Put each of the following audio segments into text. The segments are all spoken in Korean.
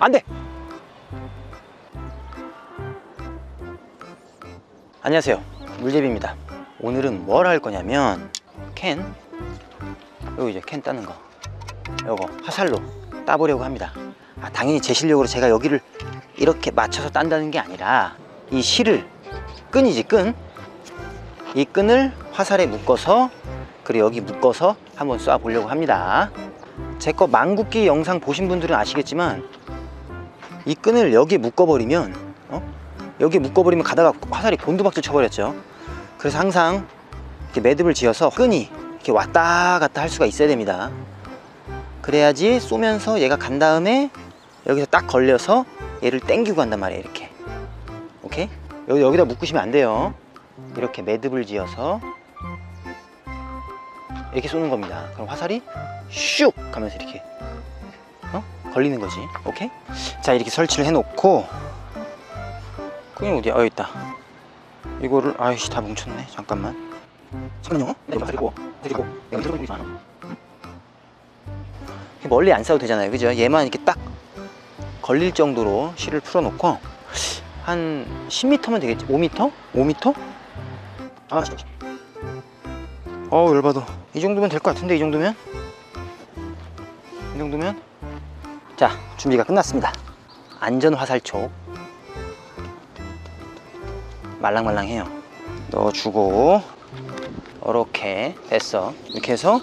안돼. 안녕하세요. 물제비입니다. 오늘은 뭘 할 거냐면 캔. 요거 이제 캔 따는 거. 요거 화살로 따보려고 합니다. 아, 당연히 제 실력으로 제가 여기를 이렇게 맞춰서 딴다는 게 아니라 이 실을 끈이지 끈. 이 끈을 화살에 묶어서 그리고 여기 묶어서 한번 쏴 보려고 합니다. 제 거 망국기 영상 보신 분들은 아시겠지만 이 끈을 여기에 묶어버리면 어? 여기 묶어버리면 가다가 화살이 곤두박질 쳐버렸죠 그래서 항상 이렇게 매듭을 지어서 끈이 이렇게 왔다 갔다 할 수가 있어야 됩니다 그래야지 쏘면서 얘가 간 다음에 여기서 딱 걸려서 얘를 땡기고 간단 말이에요 이렇게 오케이? 여기, 여기다 묶으시면 안 돼요 이렇게 매듭을 지어서 이렇게 쏘는 겁니다 그럼 화살이 슉 가면서 이렇게 어? 걸리는 거지. 오케이? 자 이렇게 설치를 해놓고. 끈이 어디야? 어 있다. 이거를 아이씨 다 뭉쳤네. 잠깐만. 잠깐만요. 내가 그리고 그리고. 내가 들어보고 있어 멀리 안 싸도 되잖아요. 그죠? 얘만 이렇게 딱 걸릴 정도로 실을 풀어놓고 한 10m면 되겠지? 5m? 5m? 아. 어우 열받아. 이 정도면 될 것 같은데 이 정도면? 이 정도면 자 준비가 끝났습니다. 안전 화살촉 말랑말랑해요. 넣어주고 이렇게 됐어. 이렇게 해서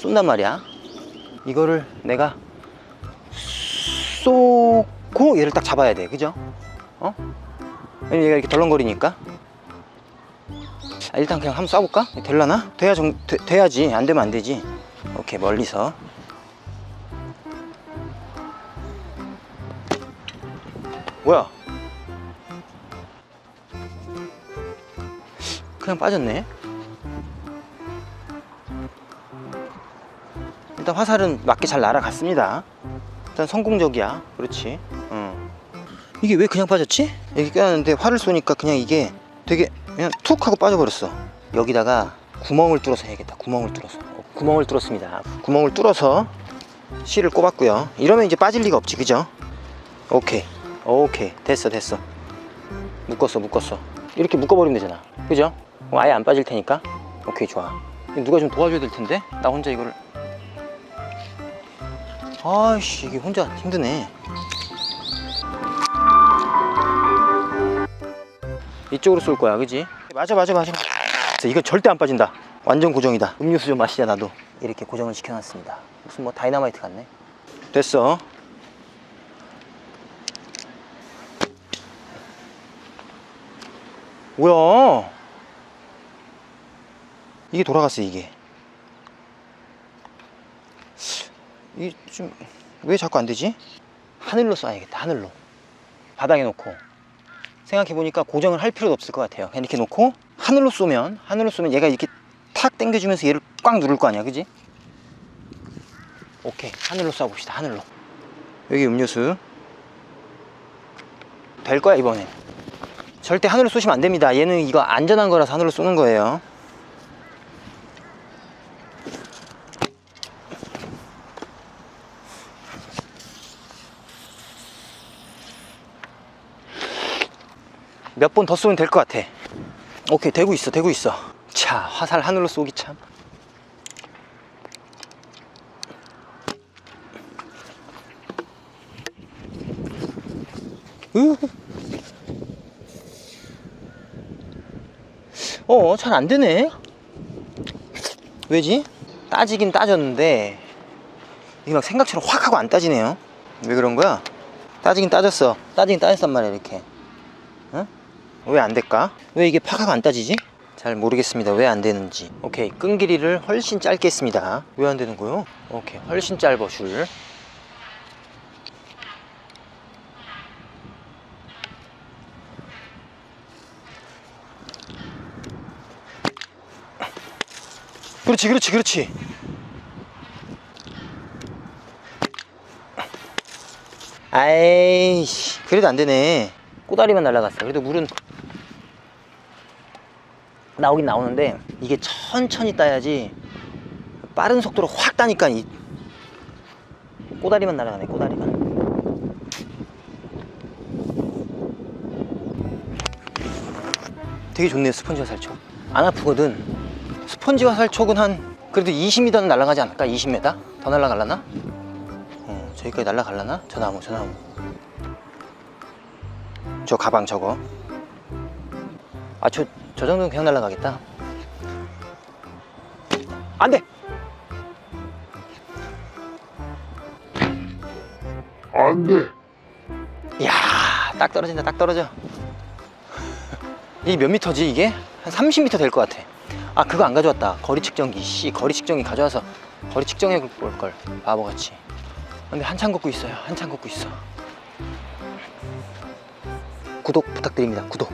쏜단 말이야. 이거를 내가 쏘고 얘를 딱 잡아야 돼. 그죠? 어? 왜냐면 얘가 이렇게 덜렁거리니까. 아, 일단 그냥 한번 쏴볼까? 될라나? 돼야 정, 돼, 돼야지. 안 되면 안 되지. 오케이 멀리서 뭐야? 그냥 빠졌네? 일단 화살은 맞게 잘 날아갔습니다. 일단 성공적이야. 그렇지? 어. 이게 왜 그냥 빠졌지? 여기 껴놨는데 활을 쏘니까 그냥 이게 되게 그냥 툭 하고 빠져버렸어. 여기다가 구멍을 뚫어서 해야겠다. 구멍을 뚫어서. 어, 구멍을 뚫었습니다. 구멍을 뚫어서 실을 꼽았고요. 이러면 이제 빠질 리가 없지. 그죠? 오케이 오케이 됐어 됐어. 묶었어 묶었어. 이렇게 묶어버리면 되잖아. 그죠? 아예 안 빠질 테니까. 오케이 좋아. 누가 좀 도와줘야 될 텐데? 나 혼자 이거를. 아이씨 이게 혼자 힘드네. 이쪽으로 쏠 거야 그지? 맞아 맞아 맞아. 이거 절대 안 빠진다. 완전 고정이다. 음료수 좀 마시자 나도. 이렇게 고정을 시켜놨습니다. 무슨 뭐 다이너마이트 같네. 됐어 뭐야? 이게 돌아갔어 이게. 이게 좀 왜 자꾸 안 되지? 하늘로 쏴야겠다 하늘로. 바닥에 놓고. 생각해 보니까 고정을 할 필요도 없을 것 같아요. 그냥 이렇게 놓고 하늘로 쏘면 하늘로 쏘면 얘가 이렇게 탁 당겨주면서 얘를 꽉 누를 거 아니야 그지? 오케이. 하늘로 쏴봅시다 하늘로. 여기 음료수. 될 거야 이번엔 절대 하늘로 쏘시면 안 됩니다. 얘는 이거 안전한 거라서 하늘로 쏘는 거예요. 몇 번 더 쏘면 될 것 같아. 오케이 되고 있어 되고 있어. 자 화살 하늘로 쏘기 참 어, 잘 안 되네. 왜지? 따지긴 따졌는데, 이게 막 생각처럼 확 하고 안 따지네요. 왜 그런 거야? 따지긴 따졌어. 따지긴 따졌단 말이야, 이렇게. 어? 왜안 될까? 왜 이게 팍 하고 안 따지지? 잘 모르겠습니다. 왜 안 되는지. 오케이. 끈 길이를 훨씬 짧게 했습니다. 왜 안 되는 거요? 오케이. 훨씬 짧아, 줄. 그렇지 그렇지 그렇지. 아이씨 그래도 안되네. 꼬다리만 날라갔어. 그래도 물은 나오긴 나오는데 이게 천천히 따야지 빠른 속도로 확 따니까 이 꼬다리만 날아가네 꼬다리만. 되게 좋네요 스펀지가 살죠 안 아프거든. 스펀지 화살촉은 한 그래도 20m는 날아가지 않을까? 20m 더 날아갈라나? 어, 저기까지 날아갈라나? 저 나무 저 나무 저 가방 저거. 아저 저 정도는 그냥 날아가겠다. 안돼! 안 돼. 이야 딱 떨어진다 딱 떨어져. 이게 몇 미터지 이게? 한 30미터 될 것 같아 아 그거 안 가져왔다. 거리 측정기. 씨 거리 측정기 가져와서 거리 측정해 볼걸. 바보같이. 근데 한참 걷고 있어요. 한참 걷고 있어. 구독 부탁드립니다. 구독